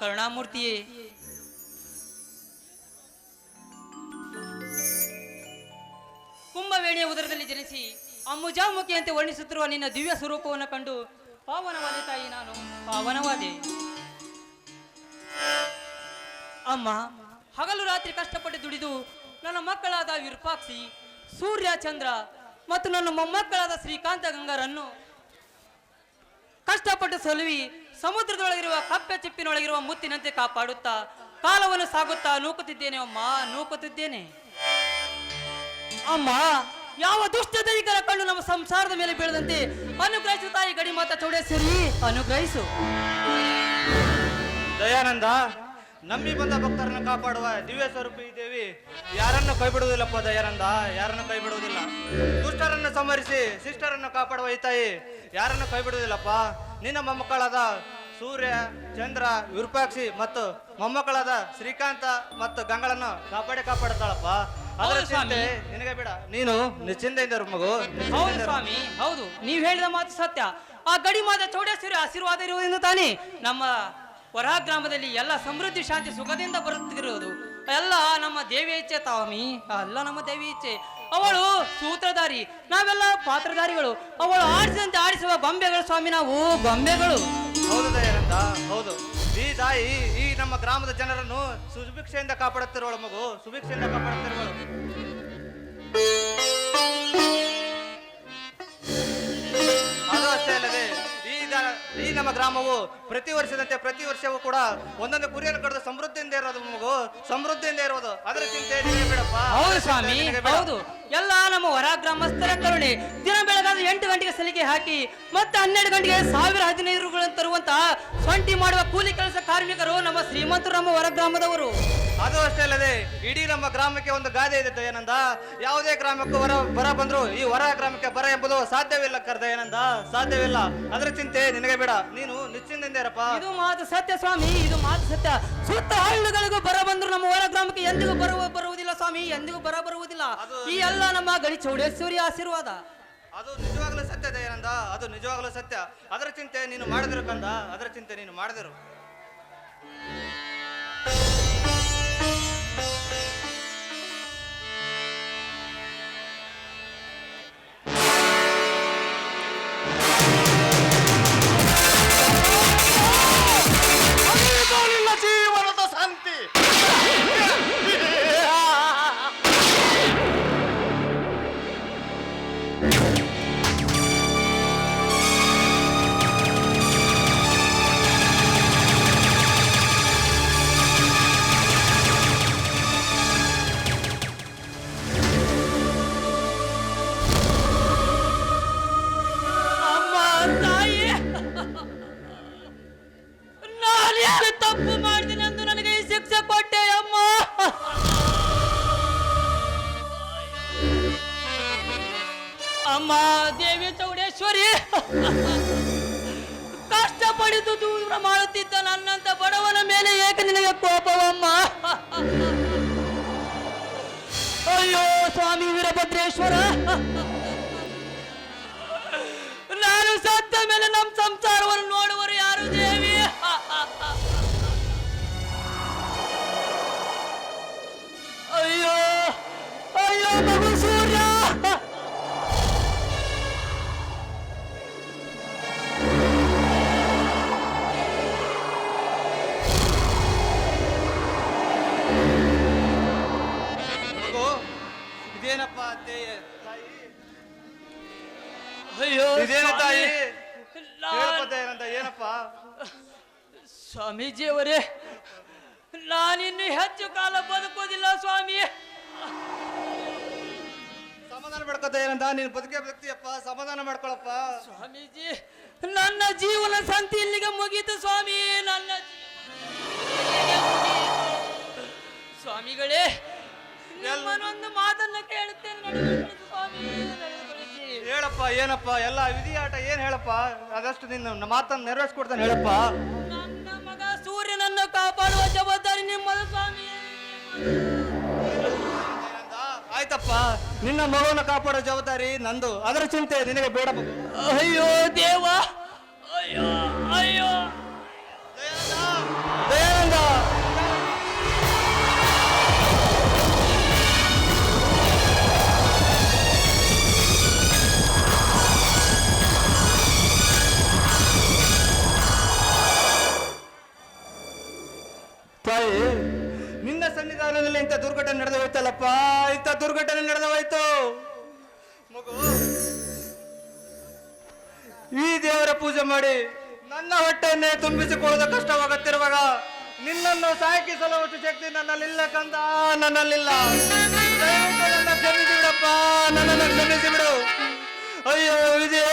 ಕರುಣಾಮೂರ್ತಿಯೇ. ಕುಂಭವೇಣಿಯ ಉದರದಲ್ಲಿ ಜನಿಸಿ ಅಮ್ಮುಜಾಮುಖಿಯಂತೆ ವರ್ಣಿಸುತ್ತಿರುವ ನಿನ್ನ ದಿವ್ಯ ಸ್ವರೂಪವನ್ನು ಕಂಡು ಪಾವನವಾದೆ ತಾಯಿ ನಾನು. ಪಾವನವಾದೆ. ಅಮ್ಮ, ಹಗಲು ರಾತ್ರಿ ಕಷ್ಟಪಟ್ಟು ದುಡಿದು ನನ್ನ ಮಕ್ಕಳಾದ ವಿರೂಪಾಕ್ಷಿ, ಸೂರ್ಯ ಚಂದ್ರ ಮತ್ತು ನನ್ನ ಮೊಮ್ಮಕ್ಕಳಾದ ಶ್ರೀಕಾಂತ ಗಂಗರನ್ನು ಕಷ್ಟಪಟ್ಟು ಸಲುವಿ ಸಮುದ್ರದೊಳಗಿರುವ ಕಪ್ಪೆ ಚಿಪ್ಪಿನೊಳಗಿರುವ ಮುತ್ತಿನಂತೆ ಕಾಪಾಡುತ್ತಾ ಕಾಲವನ್ನು ಸಾಗುತ್ತಾ ನೂಕುತ್ತಿದ್ದೇನೆ ಅಮ್ಮ ನೂಕುತ್ತಿದ್ದೇನೆ. ಅಮ್ಮ, ಯಾವ ದುಷ್ಟ ದೈಕರ ಕಣ್ಣು ನಮ್ಮ ಸಂಸಾರದ ಮೇಲೆ ಬೀಳದಂತೆ ಅನುಗ್ರಹಿಸು ತಾಯಿ ಗಡಿ ಮಾತ ಚೌಡೇಶ್ವರಿ, ಅನುಗ್ರಹಿಸು. ದಯಾನಂದ ನಂಬಿ ಬಂದ ಭಕ್ತರನ್ನು ಕಾಪಾಡುವ ದಿವ್ಯ ಸ್ವರೂಪಿ ದೇವಿ ಯಾರನ್ನು ಕೈ ಬಿಡುವುದಿಲ್ಲಪ್ಪ ದಯಾನಂದ? ಯಾರನ್ನು ಕೈ ಬಿಡುವುದಿಲ್ಲ ದುಷ್ಟರನ್ನು ಸಂಹರಿಸಿ ಶಿಷ್ಟರನ್ನು ಕಾಪಾಡುವ ಈ ತಾಯಿ ಯಾರನ್ನು ಕೈ ಬಿಡುವುದಿಲ್ಲಪ್ಪ ನಿನ್ನ ಮೊಮ್ಮಕ್ಕಳಾದ ಸೂರ್ಯ ಚಂದ್ರ ವಿರೂಪಾಕ್ಷಿ ಮತ್ತು ಮೊಮ್ಮಕ್ಕಳಾದ ಶ್ರೀಕಾಂತ ಮತ್ತು ಗಂಗಳನ್ನು ಕಾಪಾಡಿ ಕಾಪಾಡುತ್ತಾಳಪ್ಪ. ಅದರ. ಚಿಂತೆ ನಿನಗೆ ಬೇಡ. ನೀನು ನಿಶ್ಚಿಂತೆಯಿಂದ ಇದ್ದರು ಮಗು ಹೌದು ಸ್ವಾಮಿ ಹೌದು. ನೀವು ಹೇಳಿದ ಮಾತು ಸತ್ಯ. ಆ ಗಡಿ ಮಾತ ಚೌಡೇಶ್ವರಿ ಆಶೀರ್ವಾದ ಇರುವುದರಿಂದ ತಾನೇ ನಮ್ಮ ಹೊರ ಗ್ರಾಮದಲ್ಲಿ ಎಲ್ಲ ಸಮೃದ್ಧಿ ಶಾಂತಿ ಸುಖದಿಂದ ಬರುತ್ತಿರುವುದು. ಎಲ್ಲ ನಮ್ಮ ದೇವಿ ಇಚ್ಛೆ ತಾವಮಿ ಎಲ್ಲ ನಮ್ಮ ದೇವಿ ಇಚ್ಛೆ. ಅವಳು ಸೂತ್ರಧಾರಿ, ನಾವೆಲ್ಲ ಪಾತ್ರಧಾರಿಗಳು. ಅವಳು ಆಡಿಸಿದಂತೆ ಆಡಿಸುವ ಬೊಂಬೆಗಳು ಸ್ವಾಮಿ, ನಾವು ಬೊಂಬೆಗಳು. ಹೌದು ಹೌದು. ಈ ತಾಯಿ, ಈ ನಮ್ಮ ಗ್ರಾಮದ ಜನರನ್ನು ಸುಭಿಕ್ಷೆಯಿಂದ ಕಾಪಾಡುತ್ತಿರುವಳು ಮಗು, ಸುಭಿಕ್ಷೆಯಿಂದ ಕಾಪಾಡುತ್ತಿರುವಳು. ಅದು ಅಷ್ಟೇ ಈ ನಮ್ಮ ಗ್ರಾಮವು ಪ್ರತಿ ವರ್ಷದಂತೆ ಪ್ರತಿ ವರ್ಷವೂ ಕೂಡ ಒಂದೊಂದು ಗುರಿಯನ್ನು ಕಡಿದು ಸಮೃದ್ಧಿಯಿಂದ ಇರೋದು ಮಗು ಸಮೃದ್ಧಿಯಿಂದ ಇರೋದು. ಅದರ ಚಿಂತೆ ಬೇಡಪ್ಪ? ಹೌದು ಸ್ವಾಮಿ ಹೌದು. ಎಲ್ಲ ನಮ್ಮ ಹೊರ ಗ್ರಾಮಸ್ಥರ ಕರುಣೆ. ದಿನ ಬೆಳಗಾದ ಎಂಟು ಗಂಟೆಗೆ ಸಲಿಕೆ ಹಾಕಿ ಮತ್ತೆ ಹನ್ನೆರಡು ಗಂಟೆಗೆ ಸಾವಿರ ಹದಿನೈದುಗಳನ್ನು ತರುವಂತ ಸೊಂಟಿ ಮಾಡುವ ಕೂಲಿ ಕೆಲಸ ಕಾರ್ಮಿಕರು ನಮ್ಮ ಶ್ರೀಮಂತರು ನಮ್ಮ ಹೊರ ಗ್ರಾಮದವರು. ಅದು ಅಷ್ಟೇ ಅಲ್ಲದೆ ಇಡೀ ನಮ್ಮ ಗ್ರಾಮಕ್ಕೆ ಒಂದು ಗಾದೆ ಇದೆ ಏನಂದ ಯಾವುದೇ ಗ್ರಾಮಕ್ಕೂ ಹೊರ ಬರ ಬಂದ್ರು ಈ ಹೊರ ಗ್ರಾಮಕ್ಕೆ ಬರ ಎಂಬುದು ಸಾಧ್ಯವಿಲ್ಲ ಕರ್ದ ಏನಂದ ಸಾಧ್ಯವಿಲ್ಲ. ಅದರ ಚಿಂತೆ ನಿನಗೆ ಬೇಡ. ನೀನು ನಿಶ್ಚಿಂದಿಂದ ಇರಪ್ಪ ಇದು ಮಾತು ಸತ್ಯ ಸ್ವಾಮಿ ಇದು ಮಾತು ಸತ್ಯ. ಸುತ್ತ ಹಳ್ಳಿಗಳಿಗೂ ಬರ ಬಂದ್ರು ನಮ್ಮ ಹೊರ ಗ್ರಾಮಕ್ಕೆ ಎಂದಿಗೂ ಬರುವ ಬರುವುದಿಲ್ಲ ಸ್ವಾಮಿ ಎಂದಿಗೂ ಬರ ಬರುವುದಿಲ್ಲ. ಈ ಎಲ್ಲ ನಮ್ಮ ಗಡಿ ಚೌಡೇಶ್ವರಿ ಆಶೀರ್ವಾದ. ಅದು ನಿಜವಾಗ್ಲೂ ಸತ್ಯ ದಯಾನಂದ. ಅದು ನಿಜವಾಗ್ಲೂ ಸತ್ಯ. ಅದರ ಚಿಂತೆ ನೀನು ಮಾಡಿದ್ರು ಕಂದ ಅದರ ಚಿಂತೆ ನೀನು ಮಾಡದಿರು. ಸ್ವಾಮೀಜಿಯವರೇ ನಾನಿನ್ನು ಹೆಚ್ಚು ಕಾಲ ಬದುಕೋದಿಲ್ಲ ಸ್ವಾಮಿ. ಸಮಾಧಾನ ಮಾಡ್ಕೋತ ಏನಂತ ನೀನು ಬದುಕೇ ಬದುಕ್ತಿಯಪ್ಪ ಸಮಾಧಾನ ಮಾಡ್ಕೊಳಪ್ಪ. ಸ್ವಾಮೀಜಿ ನನ್ನ ಜೀವನ ಸಂತಿ ಇಲ್ಲಿಗೆ ಮುಗೀತು ಸ್ವಾಮಿ ನನ್ನ. ಸ್ವಾಮಿಗಳೇ ನಿಮ್ಮನ್ನೊಂದು ಮಾತನ್ನ ಕೇಳುತ್ತೇನೆ ಸ್ವಾಮಿ ಹೇಳಪ್ಪ ಏನಪ್ಪ ಎಲ್ಲ ವಿಧಿಯಾಟ ಏನು ಹೇಳಪ್ಪ? ಅದಷ್ಟು ನಿನ್ನ ಮಾತನ್ನು ನೆರವೇರಿಸ್ಕೊಡ್ತಾನೆ ಹೇಳಪ್ಪ. ಕಾಪಾಡುವ ಜವಾಬ್ದಾರಿ ನಿಮ್ಮದು ಸ್ವಾಮಿ. ಆಯ್ತಪ್ಪ ನಿನ್ನ ಮಗುವನ್ನ ಕಾಪಾಡೋ ಜವಾಬ್ದಾರಿ ನಂದು. ಅದರ ಚಿಂತೆ ನಿನಗೆ ಬೇಡ ಅಯ್ಯೋ ದೇವ ಅಯ್ಯೋ ಅಯ್ಯೋ. ಇಂಥ ದುರ್ಘಟನೆ ನಡೆದು ಹೋಯ್ತಲ್ಲಪ್ಪ? ಇಂಥ ದುರ್ಘಟನೆ ನಡೆದು ಹೋಯ್ತು. ಮಗು, ಈ ದೇವರ ಪೂಜೆ ಮಾಡಿ ನನ್ನ ಹೊಟ್ಟೆಯನ್ನೇ ತುಂಬಿಸಿಕೊಳ್ಳೋದು ಕಷ್ಟವಾಗುತ್ತಿರುವಾಗ ನಿನ್ನನ್ನು ಸಾಕಿಸಲು ಒಟ್ಟು ಶಕ್ತಿ ನನ್ನಲ್ಲಿಲ್ಲ ಕಂದ. ನನ್ನಲ್ಲಿಲ್ಲ. ನನ್ನ ನನ್ನನ್ನು ಕ್ಷಮಿಸಿ ಬಿಡು ಅಯ್ಯೋ ವಿಜಯ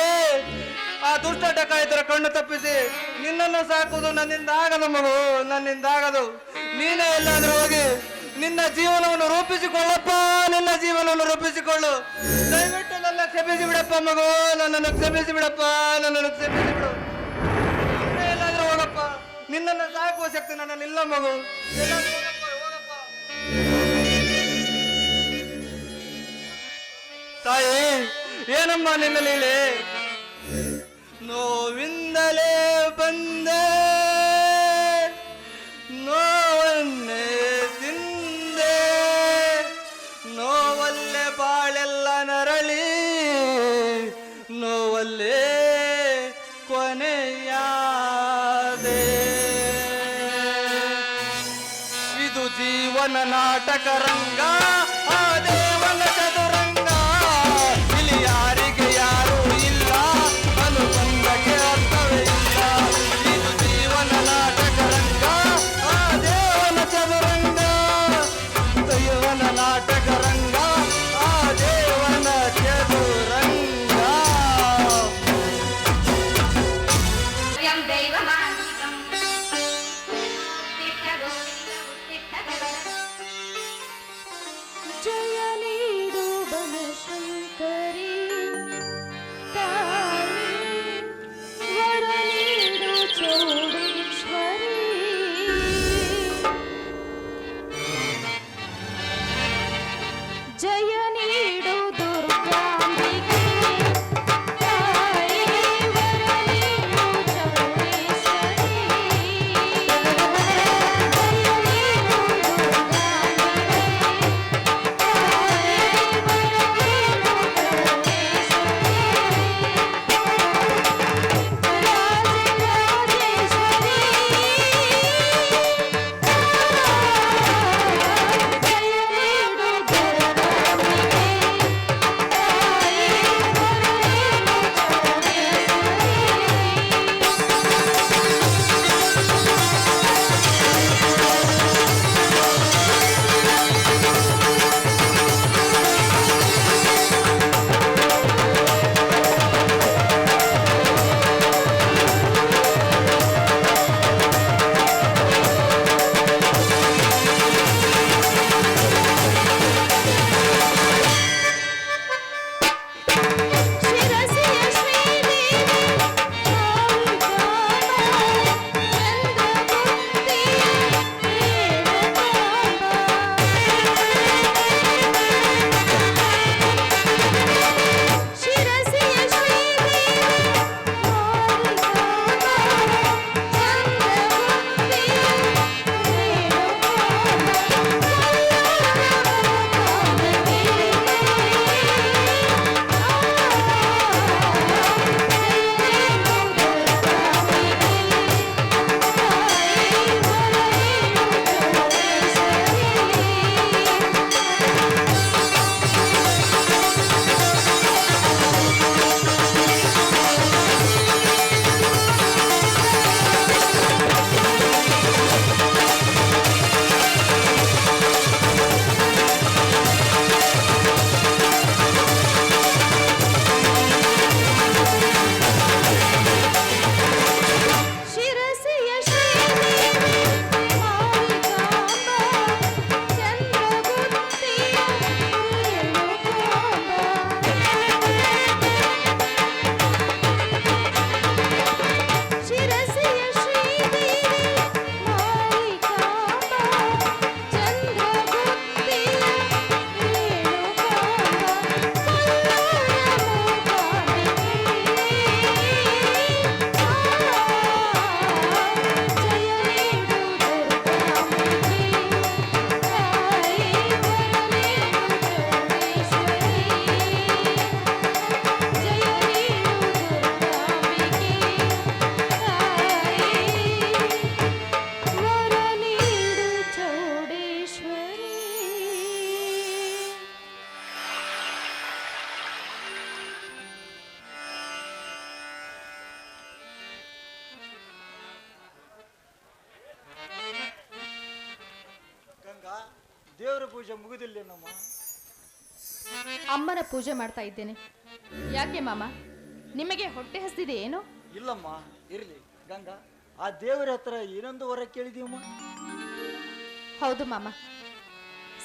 ಆ ದುಷ್ಟ ಡಕಾಯಿತರ ಕಣ್ಣು ತಪ್ಪಿಸಿ ನಿನ್ನನ್ನು ಸಾಕುವುದು ನನ್ನಿಂದ ಆಗದು ಮಗು, ನನ್ನಿಂದ ಆಗದು. ನೀನೇ ಎಲ್ಲಾದ್ರೂ ಹೋಗಿ ನಿನ್ನ ಜೀವನವನ್ನು ರೂಪಿಸಿಕೊಳ್ಳಪ್ಪ, ನಿನ್ನ ಜೀವನವನ್ನು ರೂಪಿಸಿಕೊಳ್ಳು. ದಯವಿಟ್ಟು ನನ್ನ ಕ್ಷಮಿಸಿ ಬಿಡಪ್ಪ ಮಗು, ನನ್ನನ್ನು ಕ್ಷಮಿಸಿ ಬಿಡಪ್ಪ, ನನ್ನನ್ನು ಕ್ಷಮಿಸಿ ಬಿಡು. ಎಲ್ಲಾದ್ರೂ ಹೋಗಪ್ಪ. ನಿನ್ನನ್ನು ಸಾಕುವ ಶಕ್ತಿ ನನ್ನನ್ನು ಇಲ್ಲ ಮಗು. ತಾಯಿ, ಏನಮ್ಮ ನಿನ್ನ ಲೀಲೆ? ನೋವಿಂದಲೇ ಬಂದೆ దేవన నాటక రంగా ఆ దేవన చదువు ಪೂಜೆ ಮಾಡ್ತಾ ಇದ್ದೇನೆ. ಯಾಕೆ ಮಾಮ? ನಿಮಗೆ ಹೊಟ್ಟೆ ಹಸ್ತಿದೆ ಏನು? ಇಲ್ಲಮ್ಮ ಇರಲಿ. ಗಂಗಾ ಆ ದೇವರ ಹತ್ರ ಏನೊಂದು ವರ ಕೇಳಿದೀವಮ್ಮ ಹೌದು ಮಾಮ.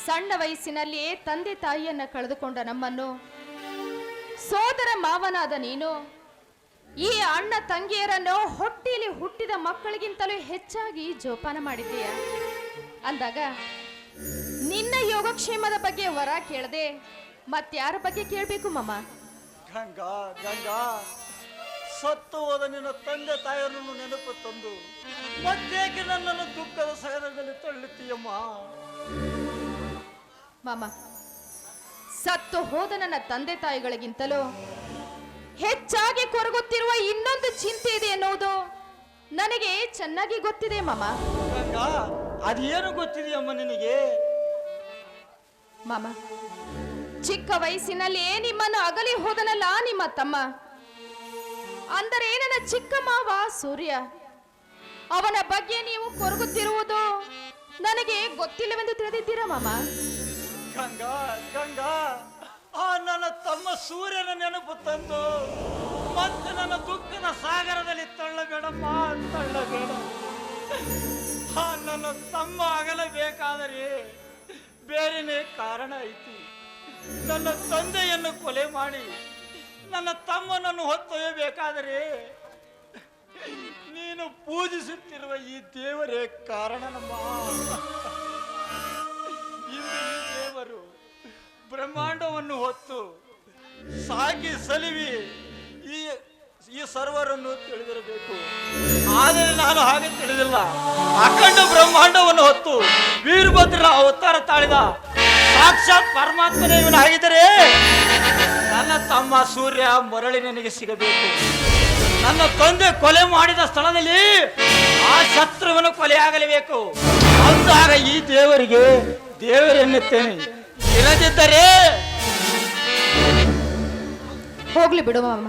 ಸಣ್ಣ ವಯಸ್ಸಿನಲ್ಲಿಯೇ ತಂದೆ ತಾಯಿಯನ್ನ ಕಳೆದುಕೊಂಡ ನಮ್ಮನ್ನು ಸೋದರ ಮಾವನಾದ ನೀನು ಈ ಅಣ್ಣ ತಂಗಿಯರನ್ನು ಹೊಟ್ಟೆಯಲ್ಲಿ ಹುಟ್ಟಿದ ಮಕ್ಕಳಿಗಿಂತಲೂ ಹೆಚ್ಚಾಗಿ ಜೋಪಾನ ಮಾಡಿದ್ದೀಯ? ಅಂದಾಗ ನಿನ್ನ ಯೋಗಕ್ಷೇಮದ ಬಗ್ಗೆ ವರ ಕೇಳದೆ ಮತ್ಯಾರ ಬಗ್ಗೆ ಕೇಳಬೇಕು ಮಮ್ಮ ಗಂಗಾ ಗಂಗಾ. ಸತ್ತು ಹೋದ ನಿನ್ನ ತಂದೆ ತಾಯಿಯರನ್ನು ನೆನಪು ತಂದು ಮತ್ತೇಕೆ ನನ್ನನ್ನು ದುಃಖದ ಸಾಗರದಲ್ಲಿ ತಳ್ಳುತ್ತೀಯಮ್ಮ ಮಾಮ ಸತ್ತು ಹೋದ ನನ್ನ ತಂದೆ ತಾಯಿಗಳಿಗಿಂತಲೂ ಹೆಚ್ಚಾಗಿ ಕೊರಗುತ್ತಿರುವ ಇನ್ನೊಂದು ಚಿಂತೆ ಇದೆ ಎನ್ನುವುದು ನನಗೆ ಚೆನ್ನಾಗಿ ಗೊತ್ತಿದೆ ಮಾಮ. ಗಂಗಾ ಅದೇನು ಗೊತ್ತಿದೆಯಮ್ಮ ನಿನಗೆ? ಮಾಮ ಚಿಕ್ಕ ವಯಸ್ಸಿನಲ್ಲಿಯೇ ನಿಮ್ಮನ್ನು ಅಗಲಿ ಹೋದನಲ್ಲ ನಿಮ್ಮ ತಮ್ಮ? ಅಂದರೆ ನನ್ನ ಚಿಕ್ಕ ಮಾವ ಸೂರ್ಯ, ಅವನ ಬಗ್ಗೆ ನೀವು ಕೊರಗುತ್ತಿರುವುದು ನನಗೆ ಗೊತ್ತಿಲ್ಲವೆಂದು ತಿಳಿದಿದ್ದೀರಾ ಮಾಮ? ಗಂಗಾ ಗಂಗಾ, ಆ ನನ್ನ ತಮ್ಮ ಸೂರ್ಯನ ನೆನಪು ತಂದು ನನ್ನ ದುಃಖದ ಸಾಗರದಲ್ಲಿ ತಳ್ಳಬೇಡಪ್ಪ, ತಳ್ಳಬೇಡ. ಆ ನನ್ನ ತಮ್ಮ ಅಗಲಬೇಕಾದರೆ ಬೇರೆನೇ ಕಾರಣ ಐತಿ. ನನ್ನ ತಂದೆಯನ್ನು ಕೊಲೆ ಮಾಡಿ ನನ್ನ ತಮ್ಮನನ್ನು ಹೊತ್ತೊಯ್ಯಬೇಕಾದರೆ ನೀನು ಪೂಜಿಸುತ್ತಿರುವ ಈ ದೇವರೇ ಕಾರಣನಮ್ಮ. ಇಂದು ಈ ದೇವರು ಬ್ರಹ್ಮಾಂಡವನ್ನು ಹೊತ್ತು ಸಾಕಿ ಸಲಿವಿ ಈ ಈ ಸರ್ವರನ್ನು ತಿಳಿದಿರಬೇಕು. ಆದರೆ ನಾನು ಹಾಗೆ ತಿಳಿದಿಲ್ಲ. ಅಖಂಡ ಬ್ರಹ್ಮಾಂಡವನ್ನು ಹೊತ್ತು ವೀರಭದ್ರ ಅವತಾರ ತಾಳಿದ ಸಾಕ್ಷಾತ್ ಪರಮಾತ್ಮನೇ ಇವನಾಗಿದ್ದರೆ ನನ್ನ ತಮ್ಮ ಸೂರ್ಯ ಮರಳಿ ನನಗೆ ಸಿಗಬೇಕು. ನನ್ನ ತಂದೆ ಕೊಲೆ ಮಾಡಿದ ಸ್ಥಳದಲ್ಲಿ ಆ ಶತ್ರುವನ್ನು ಕೊಲೆಯಾಗಲೇಬೇಕು ಅಂದಾಗ ಈ ದೇವರಿಗೆ ದೇವರೆನ್ನುತ್ತೇನೆ ಇಲ್ಲದಿದ್ದರೆ ಹೋಗ್ಲಿ ಬಿಡು ಮಾಮ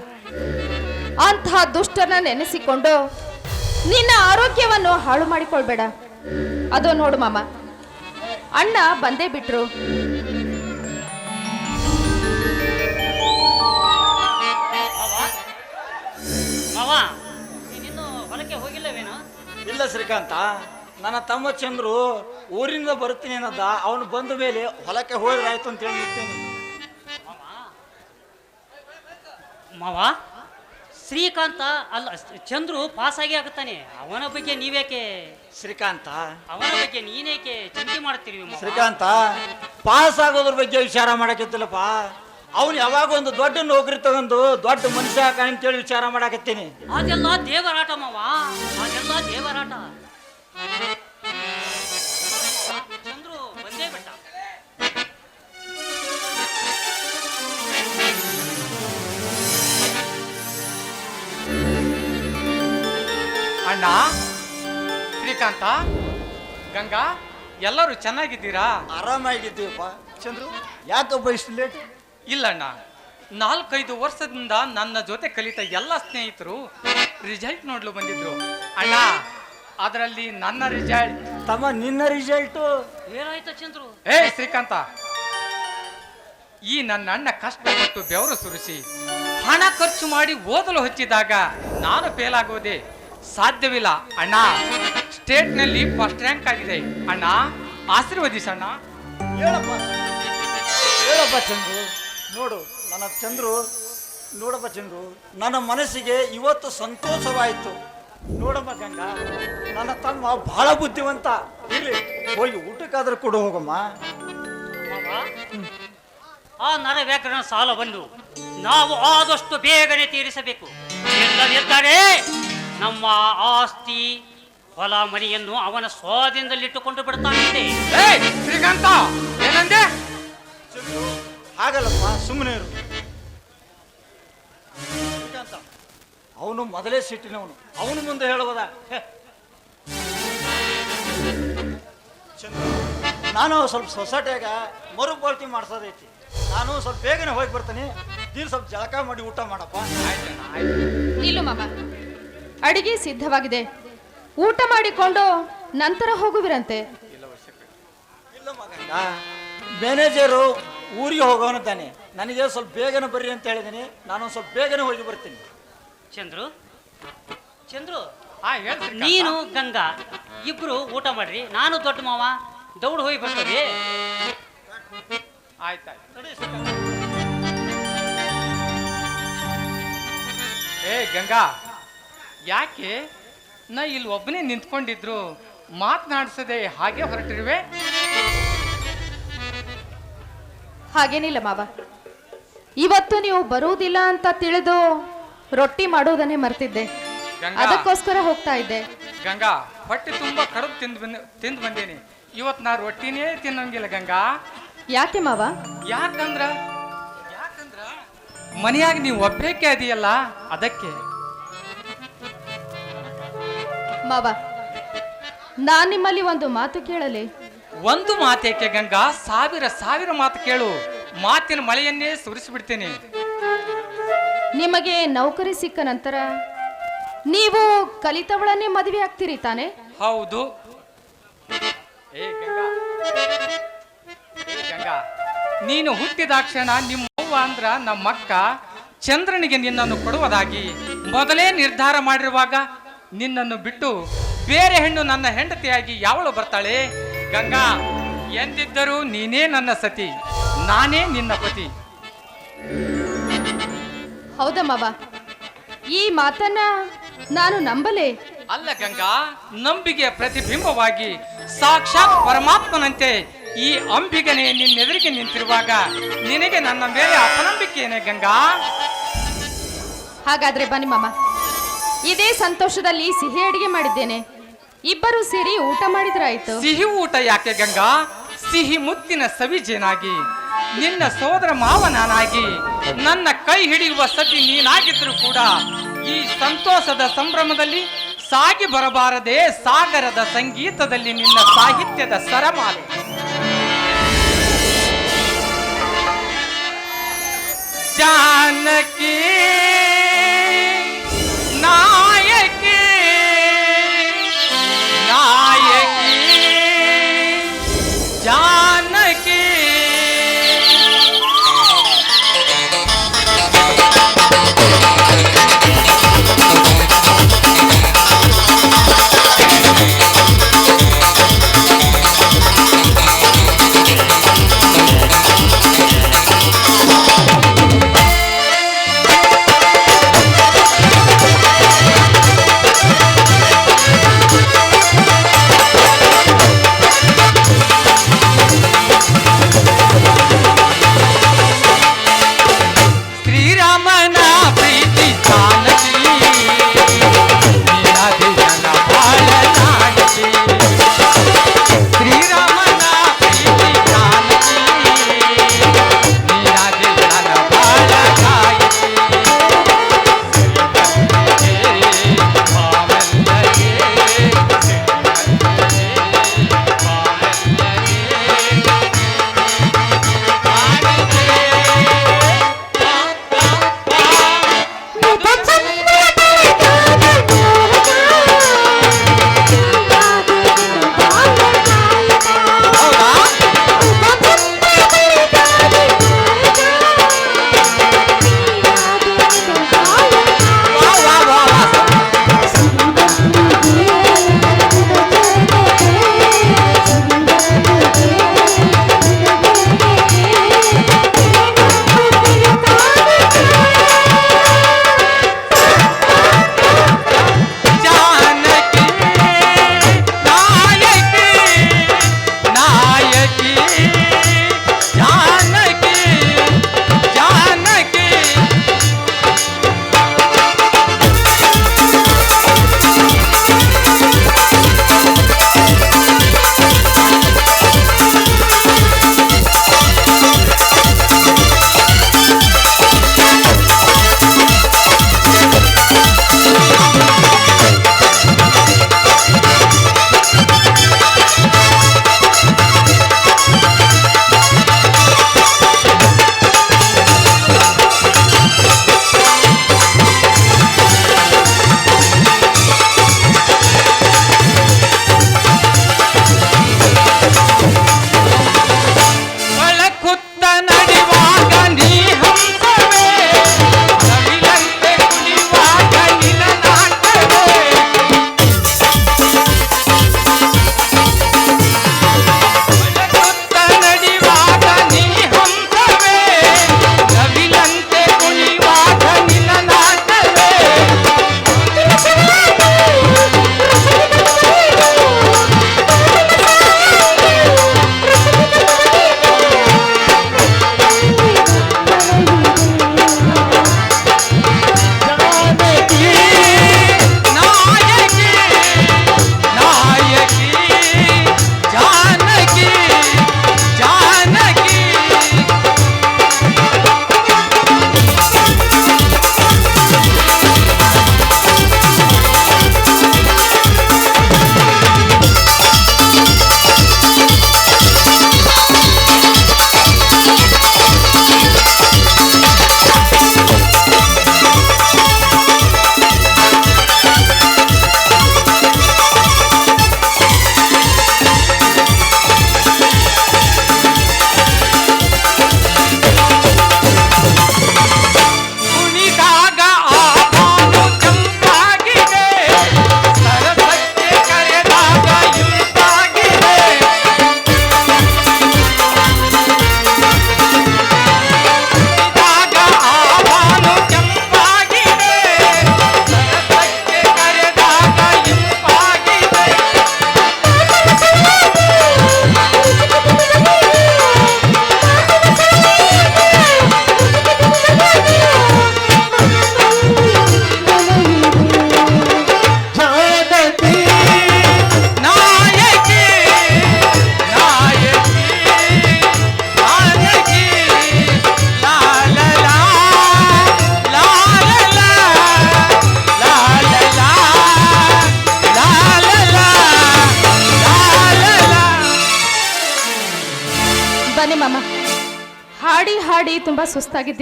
ಅಂತಹ ದುಷ್ಟನ ನೆನೆಸಿಕೊಂಡು ನಿನ್ನ ಆರೋಗ್ಯವನ್ನು ಹಾಳು ಮಾಡಿಕೊಳ್ಬೇಡ. ಅದು ನೋಡು ಮಾಮ. ಅಣ್ಣ ಬಂದೇ ಬಿಟ್ರು. ಮಾವ ನೀನಿನ್ನು ಹೊಲಕ್ಕೆ ಹೋಗಿಲ್ಲವೇನೋ? ಇಲ್ಲ ಶ್ರೀಕಾಂತ ನನ್ನ ತಮ್ಮ ಚಂದ್ರು ಊರಿಂದ ಬರ್ತೀನಿ ಅನ್ನದ ಅವನು ಬಂದ ಮೇಲೆ ಹೊಲಕ್ಕೆ ಹೋದ್ರಾಯ್ತು ಅಂತ ಹೇಳಿ ಮಾವಾ ಮಾವ ಶ್ರೀಕಾಂತ ಅಲ್ಲ ಚಂದ್ರು ಪಾಸ್ ಆಗಿ ಆಗುತ್ತಾನೆ. ಅವನ ಬಗ್ಗೆ ನೀವೇಕೆ ಶ್ರೀಕಾಂತ. ಅವನ ಬಗ್ಗೆ ನೀನೇಕೆ ಚಿಂತೆ ಮಾಡ್ತೀರಿ? ಶ್ರೀಕಾಂತ ಪಾಸ್ ಆಗೋದ್ರ ಬಗ್ಗೆ ವಿಚಾರ ಮಾಡಕತ್ತಿಲ್ಲಪ್ಪ. ಅವನು ಯಾವಾಗ ಒಂದು ದೊಡ್ಡ ನೌಕರಿ ತಗೊಂಡು ದೊಡ್ಡ ಮನುಷ್ಯ ಅಂತೇಳಿ ವಿಚಾರ ಮಾಡಕತ್ತೀನಿ. ಅದೆಲ್ಲ ದೇವರಾಟ ಮಾವ. ಅದೆಲ್ಲ ದೇವರಾಟ. ಅಣ್ಣ. ಶ್ರೀಕಾಂತ ಗಂಗಾ ಎಲ್ಲರೂ ಚೆನ್ನಾಗಿದ್ದೀರಾ? ಆರಾಮಾಗಿದ್ದೀವಪ್ಪ. ಚಂದ್ರು ಯಾಕಪ್ಪ ಇಷ್ಟು ಲೇಟ್ ಇಲ್ಲಣ್ಣ ನಾಲ್ಕೈದು ವರ್ಷದಿಂದ ನನ್ನ ಜೊತೆ ಕಲಿತ ಎಲ್ಲ ಸ್ನೇಹಿತರು ರಿಸಲ್ಟ್ ನೋಡಲು ಬಂದಿದ್ರು. ಅಣ್ಣ ಅದರಲ್ಲಿ ನನ್ನ ರಿಸಲ್ಟ್ ತಮ್ಮ ನಿನ್ನ ರಿಸಲ್ಟು ಏನಾಯ್ತು ಚಂದ್ರು? ಏ ಶ್ರೀಕಾಂತ ಈ ನನ್ನ ಅಣ್ಣ ಕಷ್ಟಪಟ್ಟು ಬೆವರು ಸುರಿಸಿ ಹಣ ಖರ್ಚು ಮಾಡಿ ಓದಲು ಹಚ್ಚಿದಾಗ ನಾನು ಫೇಲ್ ಆಗೋದೆ. ಸಾಧ್ಯವಿಲ್ಲ. ಅಣ್ಣ ಸ್ಟೇಟ್ನಲ್ಲಿ ಫಸ್ಟ್ ರ್ಯಾಂಕ್ ಆಗಿದೆ. ಅಣ್ಣ ಆಶೀರ್ವದಿಸಣ್ಣ. ಹೇಳಪ್ಪ ಹೇಳಪ್ಪ ಚಂದ್ರು. ನೋಡು ನನ್ನ ಚಂದ್ರು ನೋಡಪ್ಪ ಚಂದ್ರು ನನ್ನ ಮನಸ್ಸಿಗೆ ಇವತ್ತು ಸಂತೋಷವಾಯಿತು. ನೋಡಮ್ಮ ಗಂಗಾ ನನ್ನ ತಮ್ಮ ಬಹಳ ಬುದ್ಧಿವಂತ. ಇಲ್ಲಿ ಹೋಗಿ ಊಟಕ್ಕಾದ್ರೂ ಕೊಡು ಹೋಗಮ್ಮ. ಆ ನರ ವ್ಯಾಕರಣ ಸಾಲವನ್ನು ನಾವು ಆದಷ್ಟು ಬೇಗನೆ ತೀರಿಸಬೇಕು. ಇಲ್ಲದಿದ್ದರೆ ನಮ್ಮ ಆಸ್ತಿ ಹೊಲ ಮನೆಯನ್ನು ಅವನ ಸ್ವಾಧೀನದಲ್ಲಿಟ್ಟುಕೊಂಡು ಬಿಡ್ತಾನೆ ಏ ಶ್ರೀಕಾಂತ ಏನಂದೆ? ಆಗಲ್ಲಪ್ಪ ಹಾಗಲ್ಲಪ್ಪ ಸುಮ್ಮನೆ ಇರು. ಶ್ರೀಕಾಂತ ಅವನು ಮೊದಲೇ ಸಿಟ್ಟಿನವನು. ಅವನು ಮುಂದೆ ಹೇಳುವುದ? ನಾನು ಸ್ವಲ್ಪ ಸೊಸೈಟಿಯಾಗ ಮರುಪಾವತಿ ಮಾಡಿಸೋದೈತಿ. ನಾನು ಸ್ವಲ್ಪ ಬೇಗನೆ ಹೋಗಿ ಬರ್ತೀನಿ. ನೀನು ಸ್ವಲ್ಪ ಜಳಕ ಮಾಡಿ ಊಟ ಮಾಡಪ್ಪ. ಆಯ್ತು ನಿಲ್ಲು ಮಾಮ ಅಡಿಗೆ ಸಿದ್ಧವಾಗಿದೆ. ಊಟ ಮಾಡಿಕೊಂಡು ನಂತರ ಹೋಗುವಿರಂತೆ. ಮ್ಯಾನೇಜರು ಊರಿಗೆ ಹೋಗೋನಿದ್ದಾನೆ ನನಗೆ ಸ್ವಲ್ಪ ಬೇಗನೆ ಬರ್ರಿ ಅಂತ ಹೇಳಿದ್ದೀನಿ ನಾನು ಸ್ವಲ್ಪ ಬೇಗನೆ ಹೋಗಿ ಬರ್ತೀನಿ. ಚಂದ್ರು? ಚಂದ್ರು? ನೀನು ಗಂಗಾ ಇಬ್ರು ಊಟ ಮಾಡ್ರಿ. ನಾನು ದೊಡ್ಡ ಮಾವ. ದೌಡ್ ಹೋಗಿ ಬರ್ತದೆ ಆಯ್ತಾಯ್ತು ಏ ಗಂಗಾ. ಯಾಕೆ? ನಾ ಇಲ್ಲಿ ಒಬ್ಬನೇ ನಿಂತ್ಕೊಂಡಿದ್ರು. ಮಾತನಾಡಿಸದೆ ಹಾಗೆ ಹೊರಟಿರುವೆ? ಹಾಗೇನಿಲ್ಲ ಮಾವ. ಇವತ್ತು ನೀವು ಬರುವುದಿಲ್ಲ ಅಂತ ತಿಳಿದು ರೊಟ್ಟಿ ಮಾಡೋದನ್ನೇ ಮರ್ತಿದ್ದೆ. ಗಂಗಾ. ಅದಕ್ಕೋಸ್ಕರ ಹೋಗ್ತಾ ಇದ್ದೆ. ಗಂಗಾ ಹೊಟ್ಟೆ ತುಂಬಾ ಕಡದ್ ತಿಂದು ಬಂದ ತಿಂದು ಬಂದೇನಿ. ಇವತ್ತು ನಾ ರೊಟ್ಟಿನೇ ತಿನ್ನಂಗಿಲ್ಲ ಗಂಗಾ. ಯಾಕೆ ಮಾವ? ಯಾಕಂದ್ರ? ಯಾಕಂದ್ರ? ಮನೆಯಾಗ ನೀವು ಒಬ್ಬೇಕೆ ಅದಿಯಲ್ಲ ಅದಕ್ಕೆ. ಮಾವ ನಾನ್ ನಿಮ್ಮಲ್ಲಿ ಒಂದು ಮಾತು ಕೇಳಲಿ. ಒಂದು ಮಾತೇಕೆ ಗಂಗಾ ಸಾವಿರ ಸಾವಿರ ಮಾತು ಕೇಳು. ಮಾತಿನ ಮಳೆಯನ್ನೇ ಸುರಿಸಿಬಿಡ್ತೇನೆ. ನಿಮಗೆ ನೌಕರಿ ಸಿಕ್ಕ ನಂತರ ನೀವು ಕಲಿತವಳನ್ನೇ ಮದುವೆ ಆಗ್ತೀರಿ ತಾನೆ? ಹೌದು. ಏ ಗಂಗಾ ಏ ಗಂಗಾ ನೀನು ಹುಟ್ಟಿದಾಕ್ಷಣ ಕ್ಷಣ ನಿಮ್ಮವ್ವ ಅಂದ್ರ ನಮ್ಮಕ್ಕ ಚಂದ್ರನಿಗೆ ನಿನ್ನನ್ನು ಕೊಡುವುದಾಗಿ ಮೊದಲೇ ನಿರ್ಧಾರ ಮಾಡಿರುವಾಗ ನಿನ್ನನ್ನು ಬಿಟ್ಟು ಬೇರೆ ಹೆಣ್ಣು ನನ್ನ ಹೆಂಡತಿಯಾಗಿ ಯಾವಳು ಬರ್ತಾಳೆ? ಗಂಗಾ ಎಂದಿದ್ದರೂ ನೀನೇ ನನ್ನ ಸತಿ ನಾನೇ ನಿನ್ನ ಪತಿ. ಹೌದಾ ಮಾವಾ? ಈ ಮಾತನ್ನ ನಾನು ನಂಬಲೆ? ಅಲ್ಲ ಗಂಗಾ ನಂಬಿಕೆಯ ಪ್ರತಿಬಿಂಬವಾಗಿ ಸಾಕ್ಷಾತ್ ಪರಮಾತ್ಮನಂತೆ ಈ ಅಂಬಿಗನೆ ನಿನ್ನೆದುರಿಗೆ ನಿಂತಿರುವಾಗ ನಿನಗೆ ನನ್ನ ಮೇಲೆ ಅಪನಂಬಿಕೆಯೇನೆ ಗಂಗಾ? ಹಾಗಾದ್ರೆ ಬನ್ನಿ ಮಾಮ ಇದೇ ಸಂತೋಷದಲ್ಲಿ ಸಿಹಿ ಅಡಿಗೆ ಮಾಡಿದ್ದೇನೆ. ಇಬ್ಬರು ಸೇರಿ ಊಟ ಮಾಡಿದ್ರಾಯ್ತು. ಸಿಹಿ ಊಟ ಯಾಕೆ ಗಂಗಾ? ಸಿಹಿ ಮುತ್ತಿನ ಸವಿಜೇನಾಗಿ. ನಿನ್ನ ಸೋದರ ಮಾವ ನಾನಾಗಿ ನನ್ನ ಕೈ ಹಿಡಿಯುವ ಸತಿ ನೀನಾಗಿದ್ರು ಕೂಡ ಈ ಸಂತೋಷದ ಸಂಭ್ರಮದಲ್ಲಿ ಸಾಗಿ ಬರಬಾರದೆ ಸಾಗರದ ಸಂಗೀತದಲ್ಲಿ ನಿನ್ನ ಸಾಹಿತ್ಯದ ಸರಮಾಲೆ. ಜಾನಕಿ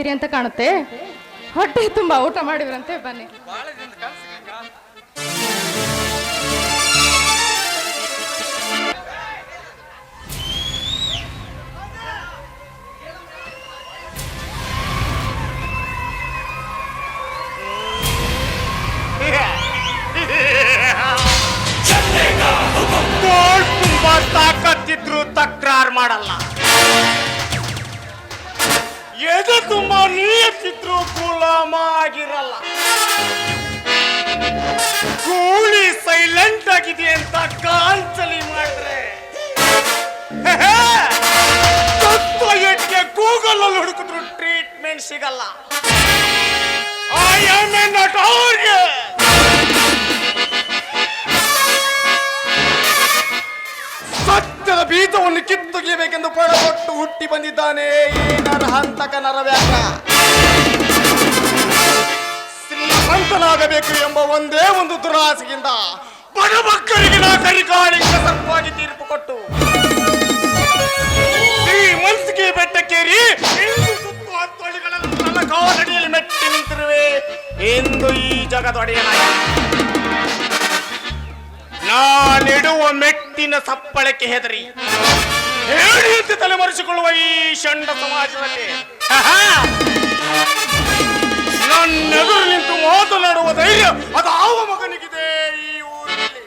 ಅಂತ ಕಾಣುತ್ತೆ. ಹೊಟ್ಟೆ ತುಂಬಾ ಊಟ ಮಾಡಿದ್ರಂತೆ ಬನ್ನಿ. ಶ್ರೀಮಂತನಾಗಬೇಕು ಎಂಬ ಒಂದೇ ಒಂದು ದುರಾಸೆಯಿಂದ ಬಡಮಕ್ಕಳಿಗೆ ನಾ ಕರಿಕಾಳಿಗೆ ಸರ್ಪವಾಗಿ ತೀರ್ಪು ಕೊಟ್ಟು ಬೆಟ್ಟಕ್ಕೇರಿ ಇಂದು ಸುತ್ತು ಹತ್ತೊಳಿಗಳನ್ನು ನನ್ನ ಕಾಲಡಿಯಲ್ಲಿ ಮೆಟ್ಟಿ ನಿಂತಿರುವೆ ಎಂದು ಈ ಜಗದೊಡೆಯನಾಗಿ ನಾನಿಡುವ ಮೆಟ್ಟಿನ ಸಪ್ಪಳಕ್ಕೆ ಹೆದರಿ. ಹೇಳಿ ತಲೆಮರೆಸಿಕೊಳ್ಳುವ ಈ ಷಂಡ ಸಮಾಜದಲ್ಲಿ! ನನ್ನೆದುರು ನಿಂತು ಮಾತನಾಡುವ ಧೈರ್ಯ ಅದು ಆವ ಮಗನಿಗಿದೆ ಈ ಊರಿನಲ್ಲಿ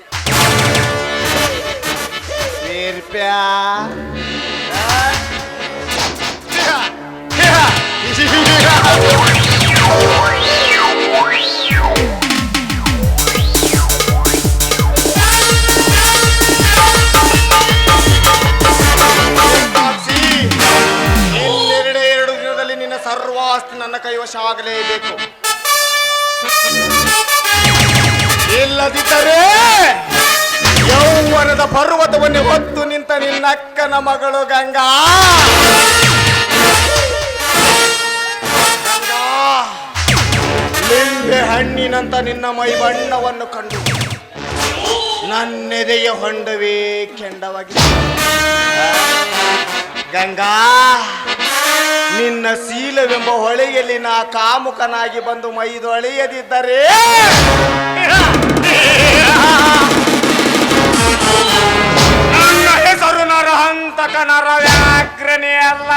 ಸರ್ವಾಸ್ತಿ ನನ್ನ ಕೈವಶ ಆಗಲೇಬೇಕು. ಇಲ್ಲದಿದ್ದರೆ ಯೌವನದ ಪರ್ವತವನ್ನು ಹೊತ್ತು ನಿಂತ ನಿನ್ನಕ್ಕನ ಮಗಳು ಗಂಗಾ. ನಿಂಬೆ ಹಣ್ಣಿನಂತ ನಿನ್ನ ಮೈ ಬಣ್ಣವನ್ನು ಕಂಡು ನನ್ನೆದೆಯ ಹೊಂಡವೇ ಕೆಂಡವಾಗಿ ಗಂಗಾ ನಿನ್ನ ಶೀಲವೆಂಬ ಹೊಳೆಯಲ್ಲಿ ನಾ ಕಾಮುಕನಾಗಿ ಬಂದು ಮೈದೊಳೆಯದಿದ್ದರೆ ನನ್ನ ಹೆಸರು ನರಹಂತಕ ನರವ್ಯಾಘ್ರನೇ ಅಲ್ಲ.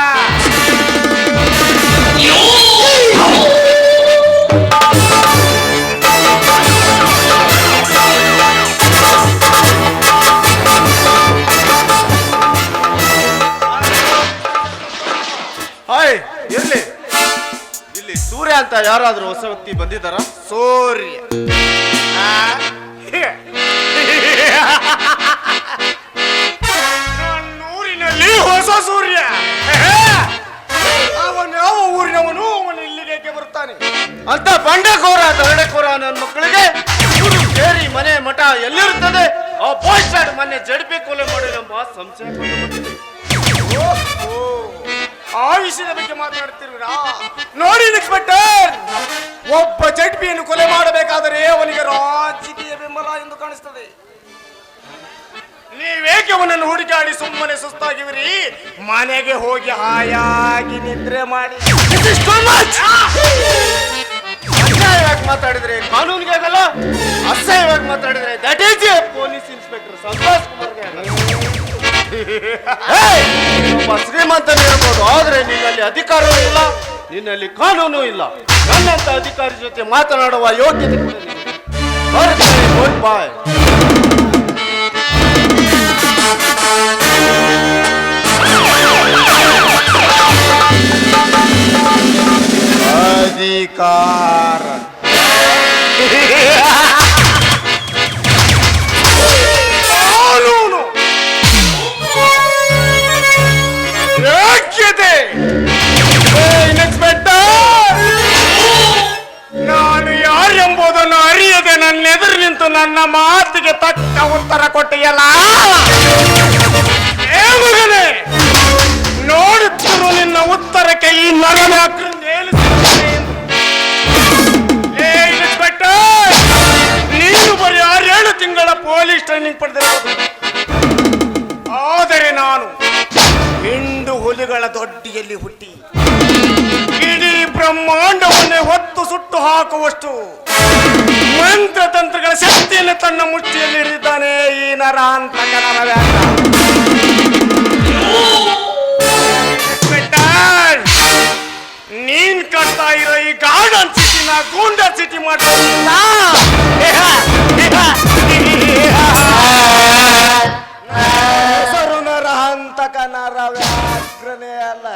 ಯಾರಾದ್ರೂ ಹೊಸ ವ್ಯಕ್ತಿ ಬಂದಿದ್ದಾರ? ಸೂರ್ಯ? ನನ್ನೂರಿನಲ್ಲಿ ಹೊಸ ಸೂರ್ಯ. ಅವನು ಯಾವ ಊರಿನವನು? ಅವನು ಇಲ್ಲಿಗೆ ಬರ್ತಾನೆ ಅಂತ ಬಂಡೆಕೋರ ದರಡೆಕೋರ ನನ್ನ ಮಕ್ಕಳಿಗೆ. ಸೇರಿ ಮನೆ ಮಠ ಎಲ್ಲಿರುತ್ತದೆ? ಆ ಬಾಯ್ ಸ್ಟಾರ್ಟ್ ಮೊನ್ನೆ ಜಡ್ಪಿ ಕೊಲೆ ಮಾಡಿದೆಂಬ ಸಂಶಯ ಕಂಡುಬಂದಿದೆ. ಆ ವಿಷಯದ ಬಗ್ಗೆ ಮಾತನಾಡ್ತಿರುವಿರಾ ನೋಡಿ ಇನ್ಸ್ಪೆಕ್ಟರ್ ಒಬ್ಬ ಜಡ್ಬಿಯನ್ನು ಕೊಲೆ ಮಾಡಬೇಕಾದರೆ ಅವನಿಗೆ ರಾಜಕೀಯ ಬೆಂಬಲ ಎಂದು ಕಾಣಿಸ್ತದೆ. ನೀವೇಕೆ ಅವನನ್ನು ಹುಡುಕಾಡಿ ಸುಮ್ಮನೆ ಸುಸ್ತಾಗಿವಿರಿ ಮನೆಗೆ ಹೋಗಿ ಹಾಯಾಗಿ ನಿದ್ರೆ ಮಾಡಿ. ಅಸಹ್ಯವಾಗಿ ಮಾತಾಡಿದ್ರೆ ಕಾನೂನಿಗೆ ಆಗಲ್ಲ. ಅಸಹ್ಯವಾಗಿ ಮಾತಾಡಿದ್ರೆ that is police inspector Santosh! ಒಬ್ಬ ಶ್ರೀಮಂತನೇ ಇರ್ಬೋದು ಆದ್ರೆ ನಿನ್ನಲ್ಲಿ ಅಧಿಕಾರವೂ ಇಲ್ಲ, ನಿನ್ನಲ್ಲಿ ಕಾನೂನು ಇಲ್ಲ. ನನ್ನಂತ ಅಧಿಕಾರಿ ಜೊತೆ ಮಾತನಾಡುವ ಯೋಗ್ಯತೆ ಬಾಯ್ ಅಧಿಕಾರ. ಅರಿಯದೆ ನನ್ನೆದುರು ನಿಂತು ನನ್ನ ಮಾತಿಗೆ ತಕ್ಕ ಉತ್ತರ ಕೊಟ್ಟಿಯಲ್ಲ? ಮಗನೇ ನೋಡುತ್ತಿರು ನಿನ್ನ ಉತ್ತರಕ್ಕೆ ಈ ಏ ಇನ್ಸ್ಪೆಕ್ಟರ್ ನೀನು ಬರೀ ಆರೇಳು ತಿಂಗಳ ಪೊಲೀಸ್ ಟ್ರೈನಿಂಗ್ ಪಡೆದಿರೋದು ಆದರೆ ನಾನು ಹಿಂಡು ಹುಲಿಗಳ ದೊಡ್ಡಿಯಲ್ಲಿ ಹುಟ್ಟಿ ಹಾಕುವಷ್ಟು ಮಂತ್ರ ತಂತ್ರಗಳ ಶಕ್ತಿಯನ್ನು ತನ್ನ ಮುಷ್ಟಿಯಲ್ಲಿ ಹಿಡಿದಿದ್ದಾನೆ ಈ ನರ ಅಂತ ನೀನ್ ಕಟ್ತಾ ಇರೋ ಈ ಗಾರ್ಡನ್ ಸಿಟಿನ ಗೂಂಡಾ ಸಿಟಿ ಮಾಡೋದಿಲ್ಲ ಹೆಸರು ನರಹಂತಕ ನರವ್ಯಾಘ್ರನೇ ಅಲ್ಲ.